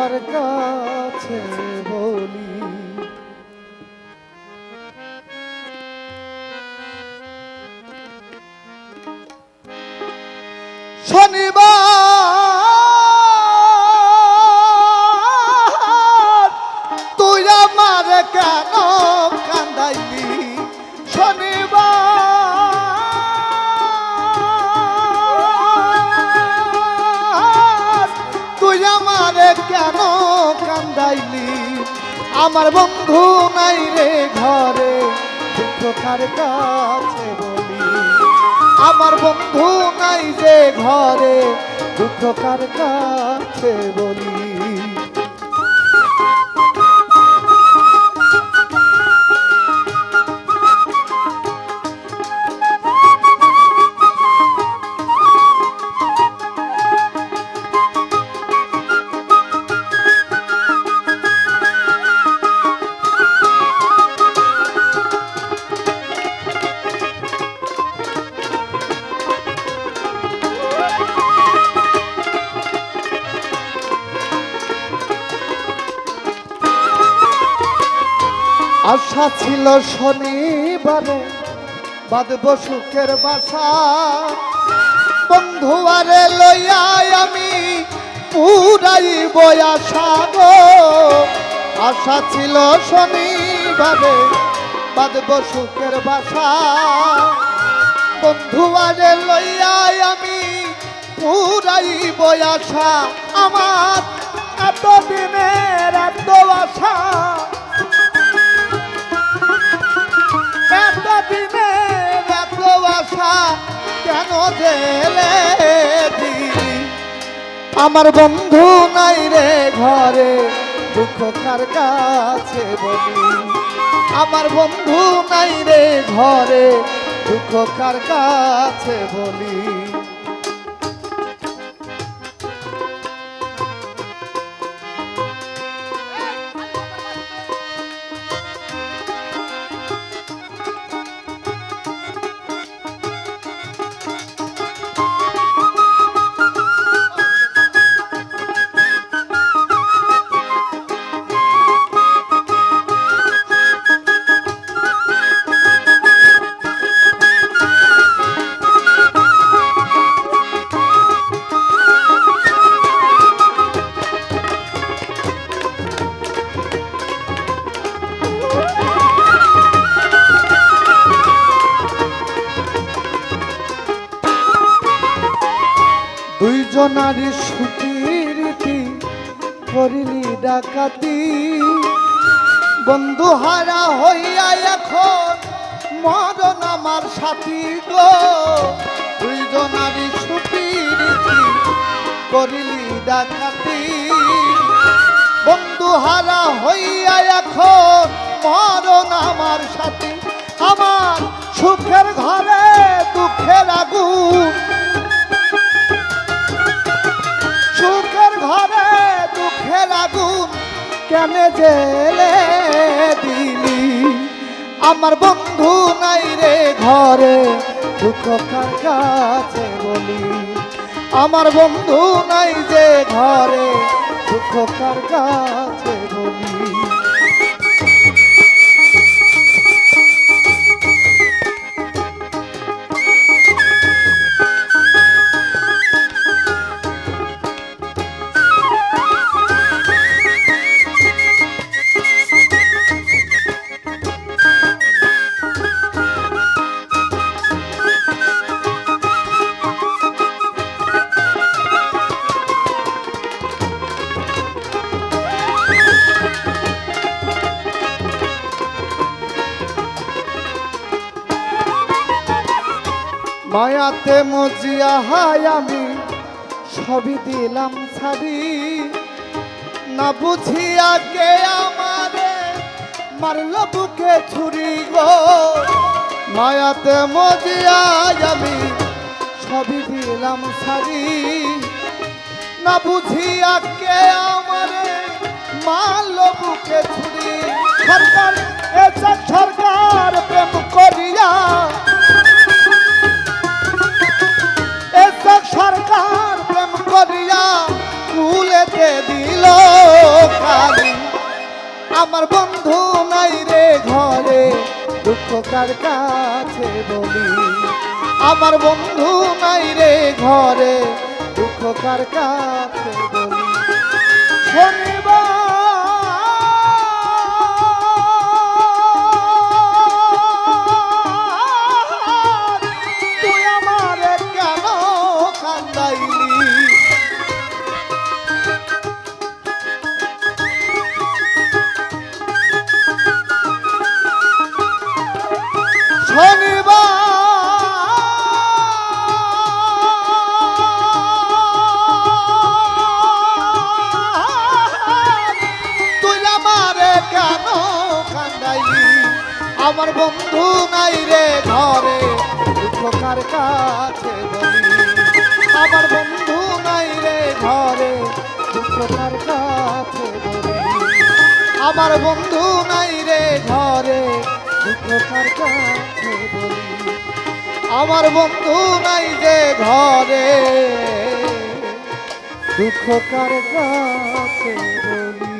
কার কাছে। আমার বন্ধু নাই রে ঘরে দুঃখ কাছে বলি? আমার বন্ধু নাই যে ঘরে দুঃখ কার কাছে বলি? আশা ছিল শনিবারে বাঁধব সুখের বাসা। বন্ধু আরে লইয়াই আমি পুরাই বয়াসা গো। আশা ছিল শনিবারে বাঁধব সুখের বাসা। বন্ধু আরে লইয়াই আমি পুরাই বয়াসা আমার এতদিনের এত আমার বন্ধু নাই রে ঘরে, দুঃখ কার কাছে বলি? আমার বন্ধু নাই রে ঘরে, দুঃখ কার কাছে বলি? দুইজনারই সুখীরীতি করিলি ডাকাতি? বন্ধু হারা হইয়া এখন মরণ আমার সাথী গো। দুইজনারই সুখীরীতি করিলি ডাকাতি? বন্ধু হারা হইয়া এখন মরণ আমার সাথী। আমার সুখের ঘরে, দুঃখের আগুন কেন জেলে দিলি? আমার বন্ধু নাই রে ঘরে দুঃখ কাছে বলি। আমার বন্ধু নাই যে ঘরে দুঃখ কার কাছে বলি। মায়াতে মজিয়া হাই আমি সবই দিলাম ছাড়ি। না বুঝিয়া কে আমারে মারল বুকে ছুরি গো। মায়াতে মজিয়া আমি সবই দিলাম ছাড়ি। না বুঝিয়া কে আমারে মারল বুকে ছুরি। সরকার আমার বন্ধু নাই রে ঘরে, দুঃখ কার কাছে বলি? আমার বন্ধু নাই রে ঘরে, দুঃখ কার কাছে বলি? শনিবার আমার বন্ধু নাই রে ঘরে দুঃখ কার কাছে আমার বন্ধু নাই রে ঘরে দুঃখ কার কাছে আমার বন্ধু নাই রে ঘরে দুঃখ কার কাছে আমার বন্ধু নাই যে ঘরে দুঃখ কার কাছে বলি।